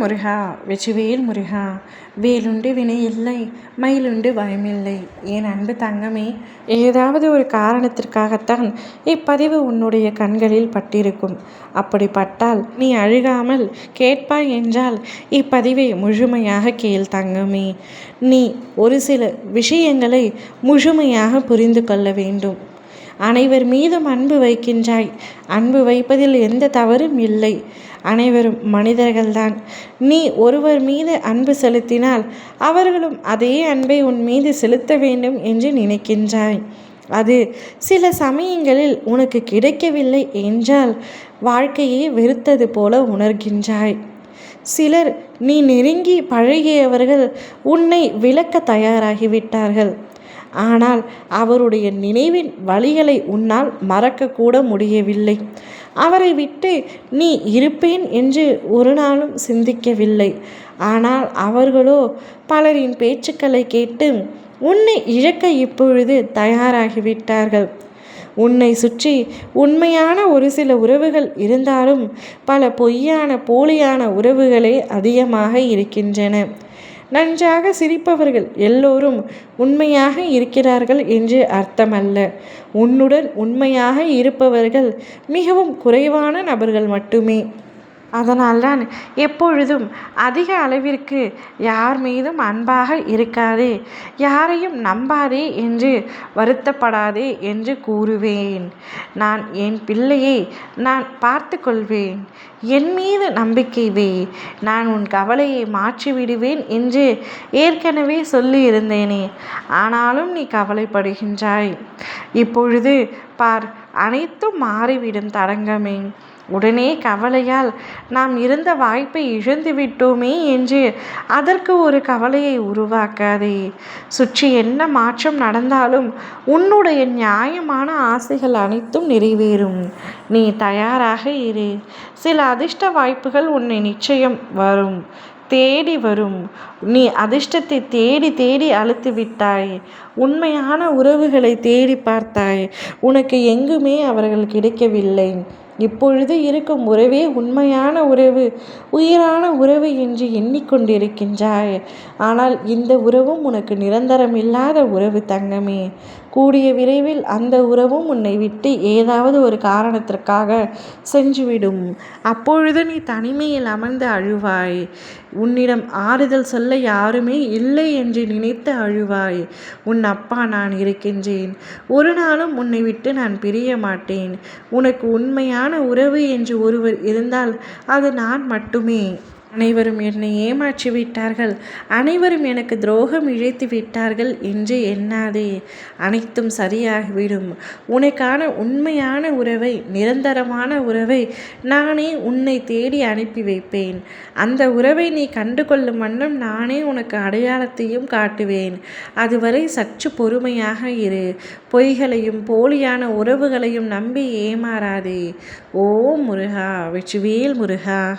முருகா வெற்றிவேல் முருகா வேலுண்டு வினை இல்லை மயிலுண்டு பயமில்லை என் அன்பு தங்கமே ஏதாவது ஒரு காரணத்திற்காகத்தான் இப்பதிவு உன்னுடைய கண்களில் பட்டிருக்கும். அப்படி பட்டால் நீ அழுகாமல் கேட்பாய் என்றால் இப்பதிவை முழுமையாக கேள் தங்கமே. நீ ஒரு சில விஷயங்களை முழுமையாக புரிந்து கொள்ள வேண்டும். அனைவர் மீதும் அன்பு வைக்கின்றாய். அன்பு வைப்பதில் எந்த தவறும் இல்லை. அனைவரும் மனிதர்கள்தான். நீ ஒருவர் மீது அன்பு செலுத்தினால் அவர்களும் அதே அன்பை உன் மீது செலுத்த வேண்டும் என்று நினைக்கின்றாய். அது சில சமயங்களில் உனக்கு கிடைக்கவில்லை என்றால் வாழ்க்கையை வெறுத்தது போல உணர்கின்றாய். சிலர் நீ நெருங்கி பழகியவர்கள் உன்னை விளக்க தயாராகிவிட்டார்கள். ஆனால் அவருடைய நினைவின் வழிகளை உன்னால் மறக்கக்கூட முடியவில்லை. அவரை விட்டு நீ இருப்பேன் என்று ஒரு நாளும் சிந்திக்கவில்லை. ஆனால் அவர்களோ பலரின் பேச்சுக்களை கேட்டு உன்னை இழக்க இப்பொழுது தயாராகிவிட்டார்கள். உன்னை சுற்றி உண்மையான ஒரு சில உறவுகள் இருந்தாலும் பல பொய்யான போலியான உறவுகளே அதிகமாக இருக்கின்றன. நன்றாக சிரிப்பவர்கள் எல்லோரும் உண்மையாக இருக்கிறார்கள் என்று அர்த்தமல்ல. உன்னுடன் உண்மையாக இருப்பவர்கள் மிகவும் குறைவான நபர்கள் மட்டுமே. அதனால்தான் எப்பொழுதும் அதிக அளவிற்கு யார் மீதும் அன்பாக இருக்காதே யாரையும் நம்பாதே என்று வருத்தப்படாதே என்று கூறுவேன். நான் என் பிள்ளையை நான் பார்த்து கொள்வேன் என் மீது நம்பிக்கை வை நான் உன் கவலையை மாற்றிவிடுவேன் என்று ஏற்கனவே சொல்லியிருந்தேனே ஆனாலும் நீ கவலைப்படுகின்றாய். இப்பொழுது பார் அனைத்தும் மாறிவிடும் தடங்கமே. உடனே கவலையால் நாம் இருந்த வாய்ப்பை இழந்து விட்டோமே என்று அதற்கு ஒரு கவலையை உருவாக்காதே. சுற்றி என்ன மாற்றம் நடந்தாலும் உன்னுடைய நியாயமான ஆசைகள் அனைத்தும் நிறைவேறும். நீ தயாராக இரு. சில அதிர்ஷ்ட வாய்ப்புகள் உன்னை நிச்சயம் வரும். தேடி வரும். நீ அதிர்ஷ்டத்தை தேடி தேடி அழுத்து விட்டாய். உண்மையான உறவுகளை தேடி பார்த்தாய். உனக்கு எங்குமே அவர்கள் கிடைக்கவில்லை. இப்பொழுது இருக்கும் உறவே உண்மையான உறவு. உயிரான உறவு என்று எண்ணிக்கொண்டிருக்கின்றாய். ஆனால் இந்த உறவும் உனக்கு நிரந்தரமில்லாத உறவு தங்கமே. கூடிய விரைவில் அந்த உறவும் உன்னை விட்டு ஏதாவது ஒரு காரணத்திற்காக சென்றுவிடும். அப்பொழுது நீ தனிமையில் அமர்ந்து அழுவாய். உன்னிடம் ஆறுதல் சொல்ல யாருமே இல்லை என்று நினைத்து அழுவாய். உன் அப்பா நான் இருக்கின்றேன். ஒரு நாளும் உன்னை விட்டு நான் பிரிய மாட்டேன். உனக்கு உண்மையான உறவு என்று ஒருவர் இருந்தால் அது நான் மட்டுமே. அனைவரும் என்னை ஏமாற்றி விட்டார்கள் அனைவரும் எனக்கு துரோகம் இழைத்து விட்டார்கள் என்று எண்ணாதே. அனைத்தும் சரியாகிவிடும். உனக்கான உண்மையான உறவை நிரந்தரமான உறவை நானே உன்னை தேடி அனுப்பி வைப்பேன். அந்த உறவை நீ கண்டு கொள்ளும் வண்ணம் நானே உனக்கு அடையாளத்தையும் காட்டுவேன். அதுவரை சற்று பொறுமையாக இரு. பொய்களையும் போலியான உறவுகளையும் நம்பி ஏமாறாதே. ஓ முருகா வெற்றிவேல் முருகா.